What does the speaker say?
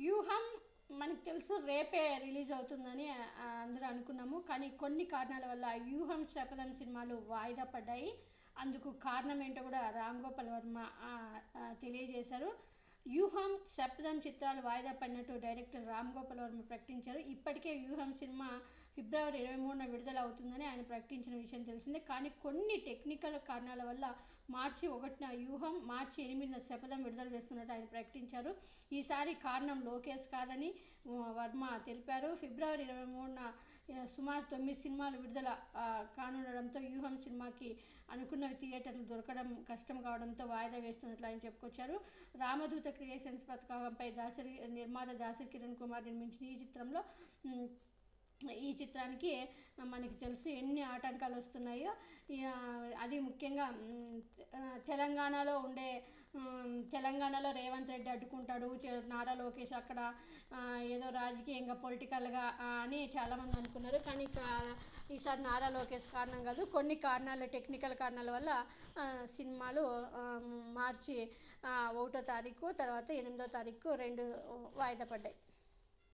వ్యూహం మనకు తెలుసు రేపే రిలీజ్ అవుతుందని అందరూ అనుకున్నాము. కానీ కొన్ని కారణాల వల్ల వ్యూహం శపథం సినిమాలు వాయిదా పడ్డాయి. అందుకు కారణం ఏంటో కూడా రామ్ గోపాల్ వర్మ తెలియజేశారు. వ్యూహం శపథం చిత్రాలు వాయిదా పడినట్టు డైరెక్టర్ రామ్ గోపాల్ వర్మ ప్రకటించారు. ఇప్పటికే వ్యూహం సినిమా ఫిబ్రవరి ఇరవై మూడున విడుదల అవుతుందని ఆయన ప్రకటించిన విషయం తెలిసిందే. కానీ కొన్ని టెక్నికల్ కారణాల వల్ల మార్చి ఒకటిన వ్యూహం మార్చి ఎనిమిదిన శపథం విడుదల చేస్తున్నట్టు ఆయన ప్రకటించారు. ఈసారి కారణం లోకేష్ కాదని వర్మ తెలిపారు. ఫిబ్రవరి ఇరవై మూడున సుమారు తొమ్మిది సినిమాలు విడుదల కానుండడంతో వ్యూహం సినిమాకి అనుకున్న థియేటర్లు దొరకడం కష్టం కావడంతో వాయిదా వేస్తున్నట్లు ఆయన చెప్పుకొచ్చారు. రామదూత క్రియేషన్స్ పథకంపై దాసరి నిర్మాత దాసరి కిరణ్ కుమార్ నిర్మించిన ఈ చిత్రంలో ఈ చిత్రానికి మనకి తెలుసు ఎన్ని ఆటంకాలు వస్తున్నాయో. అది ముఖ్యంగా తెలంగాణలో ఉండే తెలంగాణలో రేవంత్ రెడ్డి అడ్డుకుంటాడు నారా లోకేష్ అక్కడ ఏదో రాజకీయంగా పొలిటికల్గా అని చాలామంది అనుకున్నారు. కానీ ఈసారి నారా లోకేష్ కారణం కాదు కొన్ని కారణాలు టెక్నికల్ కారణాల వల్ల సినిమాలు మార్చి ఒకటో తారీఖు తర్వాత ఎనిమిదో తారీఖు రెండు వాయిదా పడ్డాయి.